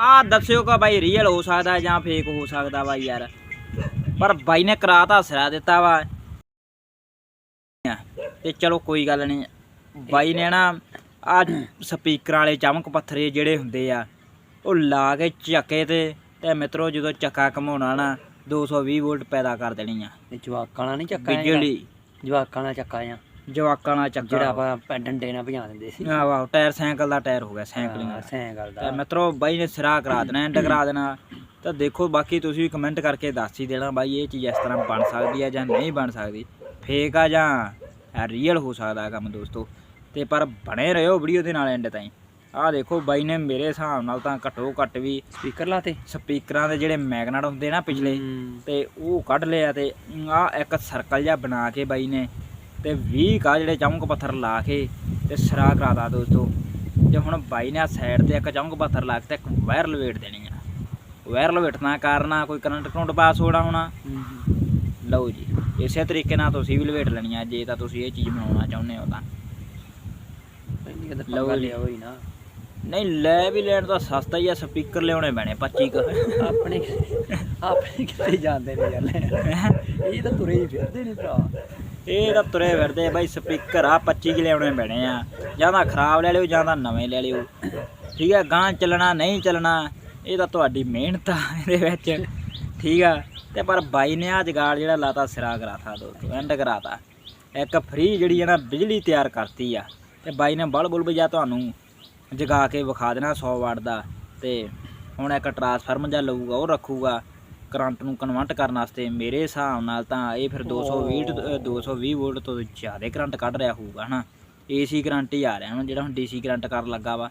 ਆ ਦੱਸਿਓ ਕਿ ਬਾਈ ਰੀਅਲ ਹੋ ਸਕਦਾ ਜਾਂ ਫੇਕ ਹੋ ਸਕਦਾ ਬਾਈ ਯਾਰ। ਪਰ ਬਾਈ ਨੇ ਕਰਾ ਤਾਂ ਸਿਰਾ ਦਿੱਤਾ ਵਾ। ਤੇ ਚਲੋ ਕੋਈ ਗੱਲ ਨਹੀਂ। ਬਾਈ ਨੇ ਨਾ ਆ ਸਪੀਕਰਾਂ ਵਾਲੇ ਚਮਕ ਪੱਥਰੇ ਜਿਹੜੇ ਹੁੰਦੇ ਆ ਉਹ ਲਾ ਕੇ ਚੱਕੇ ਤੇ ਤੇ ਮਿੱਤਰੋ ਜਦੋਂ ਚੱਕਾ ਘਮਾਉਣਾ ਨਾ 220 ਵੋਲਟ ਪੈਦਾ ਕਰ ਦੇਣੀ ਆ। ਜਵਾਕਾਂ ਨਾਲ ਨਹੀਂ ਚੱਕਾ। ਬਿਜਲੀ ਜਵਾਕਾਂ ਨਾਲ ਚੱਕਾ ਆ। ਜਵਾਕਾਂ ਨਾਲ ਚੱਕਾ ਜਿਹੜਾ ਆਪਾਂ ਡੰਡੇ ਨਾਲ ਭਜਾ ਦਿੰਦੇ ਸੀ। ਆਹ ਵਾਹ ਟਾਇਰ ਸਾਈਕਲ ਦਾ ਟਾਇਰ ਹੋ ਗਿਆ ਸਾਈਕਲਿੰਗ ਵਾਲਾ ਸਾਈਕਲ ਤੇ ਦਾ ਮਿੱਤਰੋ ਬਾਈ ਨੇ ਸਿਰਾ ਕਰਾ ਦੇਣਾ ਐਂਡ ਕਰਾ ਦੇਣਾ। ਤਾਂ ਦੇਖੋ ਬਾਕੀ ਤੁਸੀਂ ਵੀ ਕਮੈਂਟ ਕਰਕੇ ਦੱਸ ਹੀ ਦੇਣਾ ਬਾਈ ਇਹ ਚੀਜ਼ ਇਸ ਤਰ੍ਹਾਂ ਬਣ ਸਕਦੀ ਹੈ ਜਾਂ ਨਹੀਂ ਬਣ ਸਕਦੀ। ਫੇਕ ਆ ਜਾਂ ਰੀਅਲ ਹੋ ਸਕਦਾ ਕੰਮ ਦੋਸਤੋ। ਤੇ ਪਰ ਬਣੇ ਰਹੋ ਵੀਡੀਓ ਦੇ ਨਾਲ ਐਂਡ ਤਾਈਂ। ਆਹ ਦੇਖੋ ਬਾਈ ਨੇ ਮੇਰੇ ਹਿਸਾਬ ਨਾਲ ਤਾਂ ਘੱਟੋ ਘੱਟ ਵੀ ਸਪੀਕਰ ਲਾਤੇ? ਸਪੀਕਰਾਂ ਦੇ ਜਿਹੜੇ ਮੈਗਨੇਟ ਹੁੰਦੇ ਨਾ ਪਿਛਲੇ। ਤੇ ਉਹ ਕੱਢ ਲਿਆ ਤੇ ਆ ਇੱਕ ਸਰਕਲ ਜਿਹਾ ਬਣਾ ਕੇ ਬਾਈ ਨੇ ਤੇ 20 ਕਾ ਜਿਹੜੇ ਚਮਕ ਪੱਥਰ ਲਾ ਕੇ ਤੇ ਸਿਰਾ ਕਰਾਦਾ ਦੋਸਤੋ ਤੇ ਹੁਣ ਬਾਈ ਨੇ ਸਾਈਡ ਤੇ ਇੱਕ ਚਮਕ ਪੱਥਰ ਲਾ ਕੇ ਤੇ ਇੱਕ ਵਾਇਰ ਲਵੇਟ ਦੇਣੀ ਆ ਵਾਇਰ ਲਵੇਟਣਾ ਕਾਰਨ ਕੋਈ ਕਰੰਟ ਕਰੰਟ ਪਾਸ ਹੋਣਾ ਹੋਣਾ। ਲਓ ਜੀ ਇਸੇ ਤਰੀਕੇ ਨਾਲ ਤੁਸੀਂ ਵੀ ਲਵੇਟ ਲੈਣੀ ਆ ਜੇ ਤਾਂ ਤੁਸੀਂ ਇਹ ਚੀਜ਼ ਬਣਾਉਣਾ ਚਾਹੁੰਦੇ ਹੋ ਤਾਂ ਲਓ। ਲਿਆ ਹੋਈ ਨਾ ਨਹੀਂ ਲੈ ਵੀ ਲੈਣ ਤਾਂ ਸਸਤਾ ਹੀ ਆ ਸਪੀਕਰ ਲਿਆਉਣੇ ਪੈਣੇ 25 ਕ ਆਪਣੇ ਆਪਣੇ ਕਿੱਥੇ ਜਾਂਦੇ ਨੇ ਯਾਰ? ਇਹ ਤਾਂ ਤੁਰੇ ਹੀ ਫਿਰਦੇ ਨੇ ਭਰਾ ਇਹ ਤਾਂ ਤੁਰੇ ਫਿਰਦੇ ਬਾਈ, ਸਪੀਕਰ ਆ 25 ਕਿ ਲਿਆਉਣੇ ਪੈਣੇ ਆ। ਜਾਂ ਤਾਂ ਖਰਾਬ ਲੈ ਲਿਓ, ਜਾਂ ਤਾਂ ਨਵੇਂ ਲੈ ਲਿਓ। ਠੀਕ ਹੈ ਗਾਂ ਚੱਲਣਾ, ਨਹੀਂ ਚੱਲਣਾ, ਇਹ ਤਾਂ ਤੁਹਾਡੀ ਮਿਹਨਤ ਆ ਇਹਦੇ ਵਿੱਚ। ਠੀਕ ਆ, ਤੇ ਪਰ ਬਾਈ ਨੇ ਆ ਜਗਾੜ ਜਿਹੜਾ ਲਾਤਾ, ਸਿਰਾ ਕਰਾਤਾ ਦੋਸਤੋ ਐਂਡ ਕਰਾਤਾ। ਇੱਕ ਫ੍ਰੀ ਜਿਹੜੀ ਹੈ ਨਾ, ਬਿਜਲੀ ਤਿਆਰ ਕਰਤੀ ਆ। ਤੇ ਬਾਈ ਨੇ ਬਲ ਬੁਲ ਜਾਂ ਤੁਹਾਨੂੰ ਜਗਾ ਕੇ ਵਿਖਾ ਦੇਣਾ 100 ਵਾਟ ਦਾ। ਤੇ ਹੁਣ ਇੱਕ ਟਰਾਂਸਫਾਰਮਰ ਜਾਂ ਲਊਗਾ, ਉਹ ਰੱਖੂਗਾ। ਕਰੰਟ ਨੂੰ ਕਨਵਰਟ ਕਰਨ ਵਾਸਤੇ ਮੇਰੇ ਹਿਸਾਬ ਨਾਲ ਤਾਂ ਇਹ ਫਿਰ 220 ਤੋਂ- ਅ, 220 ਵੋਲਟ ਤੋਂ ਜ਼ਿਆਦਾ ਕਰੰਟ ਕੱਢ ਰਿਹਾ ਹੋਊਗਾ ਹਨਾ ਏਸੀ ਕਰੰਟ ਹੀ ਆ ਰਿਹਾ ਹੁਣ ਜਿਹੜਾ ਹੁਣ ਡੀਸੀ ਕਰੰਟ ਕਰਨ ਲੱਗਾ ਵਾ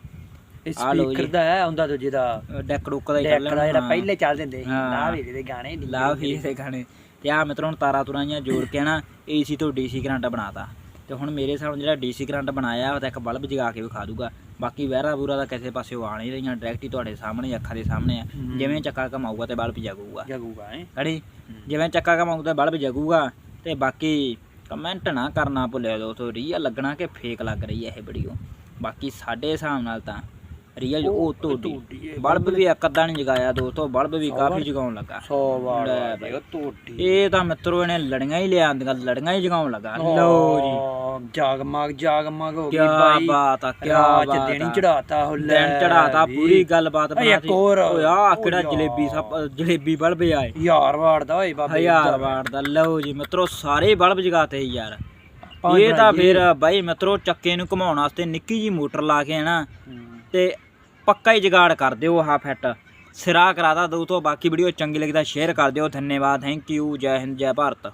ਸਪੀਕਰ। ਦਾ ਹੈ ਹੁੰਦਾ ਦੂਜੇ ਦਾ ਡੈਕ ਡੁੱਕ ਦਾ ਹੀ ਡੈਕ ਚੱਲ ਦਾ ਜਿਹੜਾ। ਪਹਿਲੇ ਚੱਲ ਦਿੰਦੇ ਸੀ ਹਾਂ। ਨਾ ਵੀ ਦੇ ਗਾਣੇ ਨੀ ਲਾਭ ਹੀ ਦੇ ਗਾਣੇ ਤੇ ਆ ਮਿੱਤਰੋ ਤਾਰਾਂ ਤੁਰਾਂ ਜਿਹੀਆਂ ਜੋੜ ਕੇ ਨਾ ਏਸੀ ਤੋਂ ਡੀਸੀ ਕਰੰਟ ਬਣਾਤਾ ਤੇ ਹੁਣ ਮੇਰੇ ਹਿਸਾਬ ਨਾਲ ਜਿਹੜਾ ਡੀਸੀ ਕਰੰਟ ਬਣਾਇਆ ਉਹ ਤਾਂ ਇੱਕ ਬਲਬ ਜਗਾ ਕੇ ਵਿਖਾ ਦੂਗਾ। ਬਾਕੀ ਵਹਿਰਾ ਬੂਰਾ ਦਾ ਕਿਸੇ ਪਾਸੇ ਆ ਨਹੀਂ ਰਹੀਆਂ ਡਾਇਰੈਕਟ ਹੀ ਤੁਹਾਡੇ ਸਾਹਮਣੇ ਅੱਖਾਂ ਦੇ ਸਾਹਮਣੇ ਆ। ਜਿਵੇਂ ਚੱਕਾ ਘਮਾਊਗਾ ਤੇ ਬਲਬ ਜਗੂਗਾ। ਜਗੂਗਾ ਹੈ? ਕੜੀ? ਜਿਵੇਂ ਚੱਕਾ ਘਮਾਊਗਾ ਤੇ ਬਲਬ ਜਗੂਗਾ। ਤੇ ਬਾਕੀ ਕਮੈਂਟ ਨਾ ਕਰਨਾ ਭੁੱਲਿਓ ਦੋਸਤੋ ਰੀਅਲ ਲੱਗਣਾ ਕਿ ਫੇਕ ਲੱਗ ਰਹੀ ਹੈ ਇਹ ਵੀਡੀਓ ਬਾਕੀ ਸਾਡੇ ਹਿਸਾਬ ਨਾਲ ਤਾਂ ਰੀਅਲ ਉਹ ਢੋਡੀ ਟੋਡੀ ਹੈ। ਬਲਬ ਵੀ ਇੱਕ ਅੱਧਾ ਨਹੀਂ ਜਗਾਇਆ ਦੋਸਤੋ ਬਲਬ ਵੀ ਕਾਫੀ ਜਗਾਉਣ ਲੱਗਾ 100 ਵਾਰ ਲੈ ਤੋੜੀ ਇਹ ਤਾਂ ਮਿੱਤਰੋ ਇਹਨੇ ਲੜੀਆਂ ਹੀ ਲਿਆਂਦੀਆਂ ਲੜੀਆਂ ਹੀ ਜਗਾਉਣ ਲੱਗਾ ਲਓ ਜੀ ਜਾਗਮਗ ਜਾਗਮਗ ਹੋ ਗਈ ਕੀ ਬਾਈ ਬਾਤ ਆ ਕੀ ਬਾਤ ਦੇਣੀ। ਚੜਾਤਾ ਹੋ ਲੈ ਚੜਾਤਾ। ਪੂਰੀ ਗੱਲਬਾਤ ਬਣਾਤੀ। ਓਏ ਆ ਕਿਹੜਾ। ਜਲੇਬੀ ਸਭ ਜਲੇਬੀ ਬਲਬ ਆਏ ਹਜ਼ਾਰ ਵਾਰ ਦਾ ਓਏ ਬਾਬੇ ਹਜ਼ਾਰ ਵਾਟ ਦਾ ਲਓ ਜੀ ਮਿੱਤਰੋ ਸਾਰੇ ਬਲਬ ਜਗਾਤੇ ਯਾਰ ਇਹ ਤਾਂ। ਫਿਰ ਬਾਈ ਮਿੱਤਰੋ ਚੱਕੇ ਨੂੰ ਘੁਮਾਉਣ ਵਾਸਤੇ ਨਿੱਕੀ ਜੀ ਮੋਟਰ ਲਾ ਕੇ ਨਾ। ਤੇ ਪੱਕਾ ਹੀ ਜਗਾੜ ਕਰ ਦਿਓ ਆਹ ਫਿੱਟ। ਸਿਰਾ ਕਰਾਦਾ ਦੋ ਤੋਂ, ਬਾਕੀ ਵੀਡੀਓ ਚੰਗੀ ਲੱਗਦਾ ਸ਼ੇਅਰ ਕਰ ਦਿਓ। ਧੰਨਵਾਦ ਥੈਂਕ ਯੂ ਜੈ ਹਿੰਦ, ਜੈ ਭਾਰਤ।